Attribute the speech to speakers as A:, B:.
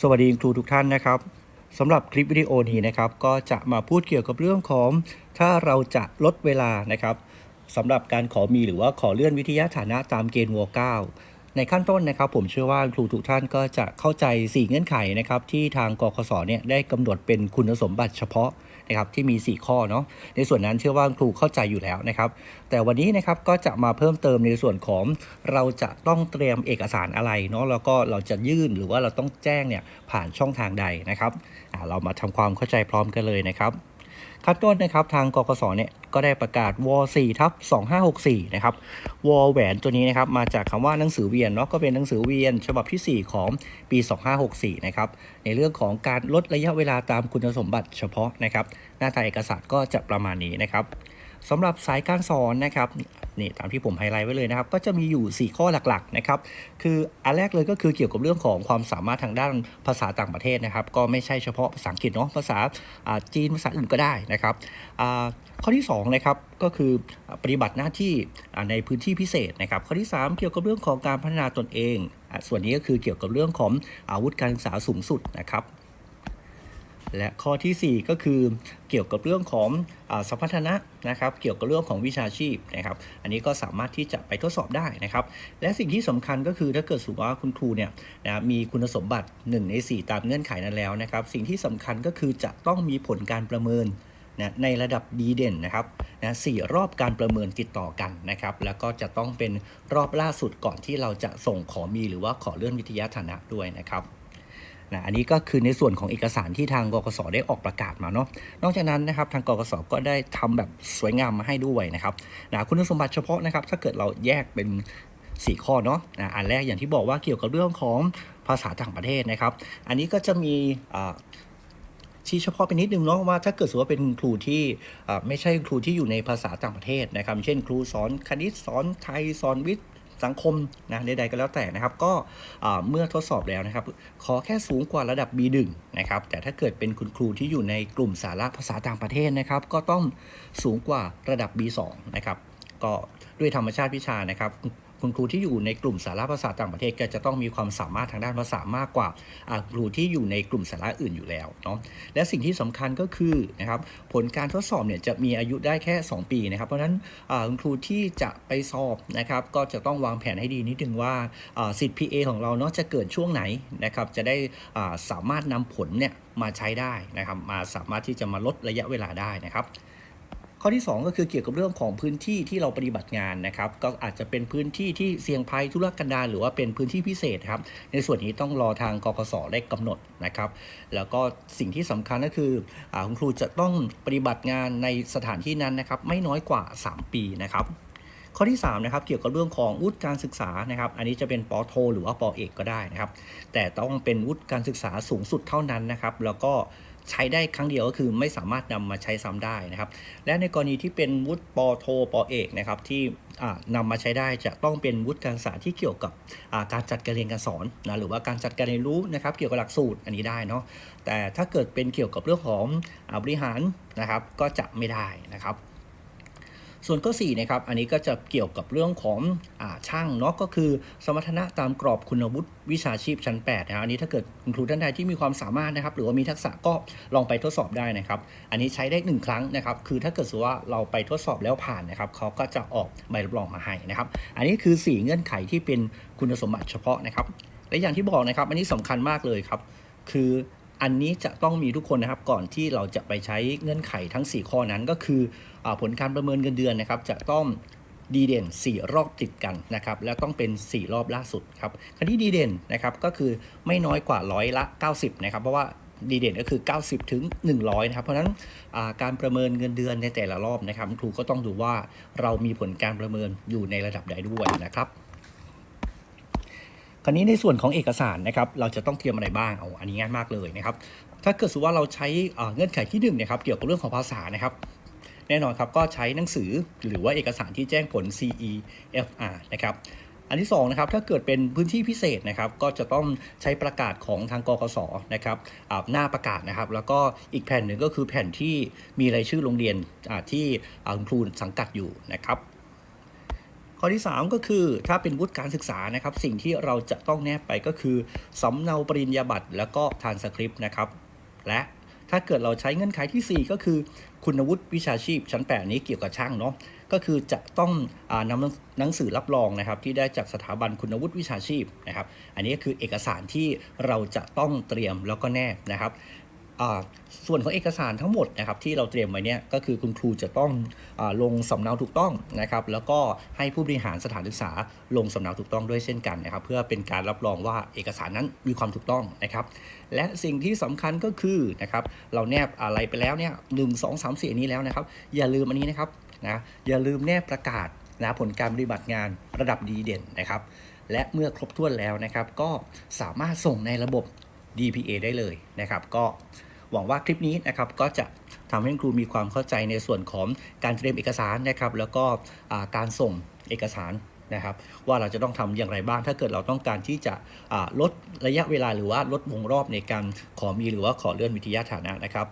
A: สวัสดีครูทุกท่านนะครับสำหรับคลิปวิดีโอนี้นะครับ ก็จะมาพูดเกี่ยวกับเรื่องของ ถ้าเราจะลดเวลานะครับสำหรับการขอมีหรือว่าขอเลื่อนวิทยาฐานะตามเกณฑ์วัวเก้าในขั้นต้นนะครับ ผมเชื่อว่าครูทุกท่านก็จะเข้าใจ 4 เงื่อนไขนะครับ ที่ทางกคสเนี่ยได้กำหนดเป็นคุณสมบัติเฉพาะ นะครับที่มี 4 ข้อเนาะในส่วนนั้นเชื่อว่าครูเข้าใจอยู่แล้วนะครับ แต่วันนี้นะครับก็จะมาเพิ่มเติมในส่วนของเราจะต้องเตรียมเอกสารอะไรเนาะแล้วก็เราจะยื่นหรือว่าเราต้องแจ้งเนี่ยผ่านช่องทางใดนะครับเรามาทำความเข้าใจพร้อมกันเลยนะครับ ขั้นต้นนะครับทางกกศเนี่ยก็ได้ประกาศว4ทับ2564นะครับวแหวนตัวนี้นะครับมาจากคำว่าหนังสือเวียนเนาะก็เป็นหนังสือเวียน ฉบับที่ 4 ของปี 2564นะครับในเรื่องของการลดระยะเวลาตามคุณสมบัติเฉพาะนะครับหน้าตาเอกสารก็จะประมาณนี้นะครับสำหรับสายการสอนนะครับ นี่ตามที่ผมไฮไลท์ไว้เลยนะครับ ก็จะมีอยู่ 4 ข้อหลักๆนะครับ คืออันแรกเลยก็คือเกี่ยวกับเรื่องของความสามารถทางด้านภาษาต่างประเทศนะครับ ก็ไม่ใช่เฉพาะภาษาอังกฤษเนาะ ภาษาจีน ภาษาอื่นก็ได้นะครับข้อที่2นะครับก็คือปฏิบัติหน้าที่ในพื้นที่พิเศษนะครับ ข้อที่ 3 เกี่ยวกับเรื่องของการพัฒนาตนเอง ส่วนนี้ก็คือเกี่ยวกับเรื่องของอาวุธการศึกษาสูงสุดนะครับ และข้อทีสี่ 4 ก็คือเกี่ยวกับเรื่องของอสัมพันธนะนะครับ เกี่ยวกับเรื่องของวิชาชีพนะครับ อันนี้ก็สามารถที่จะไปทดสอบได้นะครับ และสิ่งที่สำคัญก็คือถ้าเกิดสมมติว่าคุณครูเนี่ยนะมีคุณสมบัติ 1 ใน 4 ตามเงื่อนไขนั้นแล้วนะครับ สิ่งที่สำคัญก็คือจะต้องมีผลการประเมินนะในระดับดีเด่นนะครับนะสี่รอบการประเมินติดต่อกันนะครับ แล้วก็จะต้องเป็นรอบล่าสุดก่อนที่เราจะส่งขอมีหรือว่าขอเลื่อนวิทยาฐานะด้วยนะครับ นะอันนี้ก็คือในส่วนของเอกสารที่ทางกกสได้ออกประกาศมาเนาะนอกจากนั้นนะครับทางกกสก็ได้ทำแบบสวยงามมาให้ด้วยนะครับนะคุณสมบัติเฉพาะนะครับ ถ้าเกิดเราแยกเป็น 4 ข้อเนาะนะอันแรกอย่างที่บอกว่าเกี่ยวกับเรื่องของภาษาต่างประเทศนะครับ อันนี้ก็จะมีชี้เฉพาะไปนิดนึงเนาะว่าถ้าเกิดสมมติว่าเป็นครูที่ไม่ใช่ครูที่อยู่ในภาษาต่างประเทศนะครับ เช่น ครูสอนคณิตสอนไทยสอนวิทย์ สังคมนะใดๆก็แล้วแต่นะครับ ก็เมื่อทดสอบแล้วนะครับ ขอแค่สูงกว่าระดับ B1 นะครับ แต่ถ้าเกิดเป็นคุณครูที่อยู่ในกลุ่มสาระภาษาต่างประเทศนะครับ ก็ต้องสูงกว่าระดับ B2 นะครับ ก็ด้วยธรรมชาติวิชานะครับ คุณครูที่อยู่ในกลุ่มสาระภาษาต่างประเทศก็จะต้องมีความสามารถทางด้านภาษามากกว่าครูที่อยู่ในกลุ่มสาระอื่นอยู่แล้วเนาะและสิ่งที่สำคัญก็คือนะครับผลการทดสอบเนี่ยจะมีอายุได้แค่ 2 ปีนะครับ เพราะฉะนั้นคุณครูที่จะไปสอบนะครับก็จะต้องวางแผนให้ดีนิดนึงว่าสิทธิ์ PA ของเราเนาะจะเกิดช่วงไหนนะครับจะได้สามารถนำผลเนี่ยมาใช้ได้นะครับมาสามารถที่จะมาลดระยะเวลาได้นะครับ ข้อที่ 2 ก็คือเกี่ยวกับเรื่องของพื้นที่ที่เราปฏิบัติงานนะครับ ก็อาจจะเป็นพื้นที่ที่เสี่ยงภัยธุรกันดารหรือว่าเป็นพื้นที่พิเศษครับ ในส่วนนี้ต้องรอทางกกสได้กำหนดนะครับ แล้วก็สิ่งที่สำคัญก็คืออาคุณครูจะต้องปฏิบัติงานในสถานที่นั้นนะครับ ไม่น้อยกว่า 3 ปีนะครับข้อที่3นะครับเกี่ยวกับเรื่องของวุฒิการศึกษานะครับ อันนี้จะเป็นปอโท หรือว่าปอเอกก็ได้นะครับ แต่ต้องเป็นวุฒิการศึกษาสูงสุดเท่านั้นนะครับ แล้วก็ ใช้ได้ครั้งเดียวก็คือไม่สามารถนำมาใช้ซ้ำได้นะครับ และในกรณีที่เป็นวุฒิปอโทปอเอกนะครับที่นำนำมาใช้ได้จะต้องเป็นวุฒิการศึกษาที่เกี่ยวกับการจัดการเรียนการสอนนะหรือว่าการจัดการเรียนรู้นะครับ เกี่ยวกับหลักสูตรอันนี้ได้เนาะแต่ถ้าเกิดเป็นเกี่ยวกับเรื่องของอบริหารนะครับก็จะไม่ได้นะครับ ส่วนข้อ4นะครับอันนี้ก็จะเกี่ยวกับเรื่องของอช่างเนาะก็คือ สมรรถนะตามกรอบคุณวุฒิวิชาชีพชั้น8นะอันนี้ถ้าเกิดคุณครูท่านใดที่มีความสามารถนะครับหรือว่ามีทักษะก็ลองไปทดสอบได้นะครับ อันนี้ใช้ได้ 1 ครั้งนะครับคือถ้าเกิดสว่าเราไปทดสอบแล้วผ่านนะครับเขาก็จะออกใบรับรองมาให้นะครับ อันนี้คือ 4 เงื่อนไขที่เป็นคุณสมบัติเฉพาะนะครับและอย่างที่บอกนะครับ อันนี้สำคัญมากเลยครับ คือ อันนี้จะต้องมีทุกคนนะครับก่อนที่เราจะไปใช้เงื่อนไขทั้ง 4 ข้อนั้นก็คืออผลการประเมินเงินเดือนนะครับ จะต้องดีเด่น 4 รอบติดกันนะครับ และต้องเป็น 4 รอบล่าสุดครับคดีดีเด่นนะครับก็คือไม่น้อยกว่าร้อยละ 90 นะครับ เพราะว่าดีเด่นก็คือ 90 ถึง 100 นะครับ เพราะฉะนั้นการประเมินเงินเดือนในแต่ละรอบนะครับครูก็ต้องดูว่าเรามีผลการประเมินอยู่ในระดับใดด้วยนะครับ คราวนี้ในส่วนของเอกสารนะครับเราจะต้องเตรียมอะไรบ้างเอาอันนี้ง่ายมากเลยนะครับถ้าเกิดสมมุติว่าเราใช้เงื่อนไขที่1นงนะครับเกี่ยวกับเรื่องของภาษานะครับแน่นอนครับก็ใช้หนังสือหรือว่าเอกสารที่แจ้งผล CEFR นะครับอันที่2นะครับถ้าเกิดเป็นพื้นที่พิเศษนะครับก็จะต้องใช้ประกาศของทางกกสนะครับหน้าประกาศนะครับ แล้วก็อีกแผ่นหนึ่งก็คือแผ่นที่มีรายชื่อโรงเรียนที่อ่าคุณครูสังกัดอยู่นะครับ ข้อที่ 3 ก็คือถ้าเป็นวุฒิการศึกษานะครับ สิ่งที่เราจะต้องแนบไปก็คือสำเนาปริญญาบัตรแล้วก็ทานสคริปต์นะครับ และถ้าเกิดเราใช้เงื่อนไขทีสี่4 ก็คือ คุณวุฒิวิชาชีพชั้น 8 นี้เกี่ยวกับช่างเนาะก็คือจะต้องอนำหนังสือรับรองนะครับ ที่ได้จากสถาบันคุณวุฒิวิชาชีพนะครับ อันนี้ก็คือเอกสารที่เราจะต้องเตรียมแล้วก็แนบนะครับ ส่วนของเอกสารทั้งหมดนะครับที่เราเตรียมไว้เนี่ยก็คือคุณครูจะต้องอลงสำเนาถูกต้องนะครับ แล้วก็ให้ผู้บริหารสถานศึกษาลงสำเนาถูกต้องด้วยเช่นกันนะครับ เพื่อเป็นการรับรองว่าเอกสารนั้นมีความถูกต้องนะครับ และสิ่งที่สำคัญก็คือนะครับเราแนบอะไรไปแล้วเนี่ยหนึ่งสองสามสี่นี้แล้วนะครับ อย่าลืมอันนี้นะครับนะอย่าลืมแนบประกาศนะผลการปฏิบัติงานระดับดีเด่นนะครับและเมื่อครบถ้วนแล้วนะครับ ก็สามารถส่งในระบบ DPA ได้เลยนะครับ ก็หวังว่าคลิปนี้นะครับก็จะทำให้ครูมีความเข้าใจในส่วนของการเตรียมเอกสารนะครับ แล้วก็การส่งเอกสารนะครับ ว่าเราจะต้องทำอย่างไรบ้าง ถ้าเกิดเราต้องการที่จะลดระยะเวลาหรือว่าลดวงรอบในการขอมีหรือว่าขอเลื่อนวิทยาฐานะนะครับ